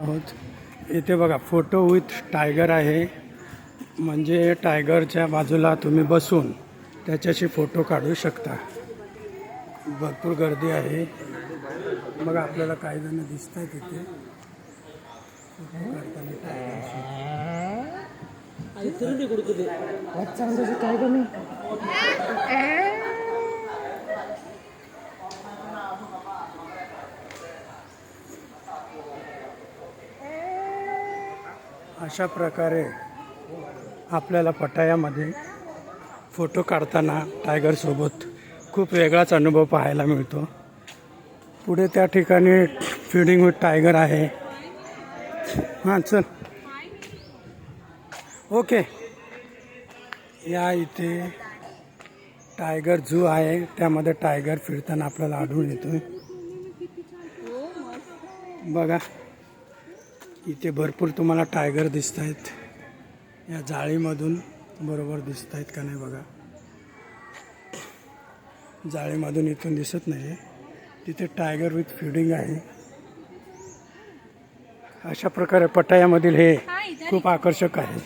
आहोत. इथे बघा फोटो विथ टायगर आहे. म्हणजे टायगरच्या बाजूला तुम्ही बसून त्याच्याशी फोटो काढू शकता. भरपूर गर्दी आहे. बघा आपल्याला काही जण दिसत आहेत इथे फोटो काढताना टायगरशी. अशा प्रकारे आपल्याला पटायामध्ये फोटो काढताना टायगरसोबत खूप वेगळाच अनुभव पाहायला मिळतो. पुढे त्या ठिकाणी फिडिंग विथ टायगर आहे. हां चल. ओके या इथे टायगर झू आहे. त्यामध्ये टायगर फिरताना आपल्याला आढळून येतो बघा. इथे भरपूर तुम्हाला टायगर दिसत आहेत या जाळीमधून बरोबर दिसत आहेत का नाही बघा. जाळीमधून इथून दिसत नाही तिथे टायगर विथ फिडिंग आहे. अशा प्रकारे पटायामधील हे खूप आकर्षक आहे.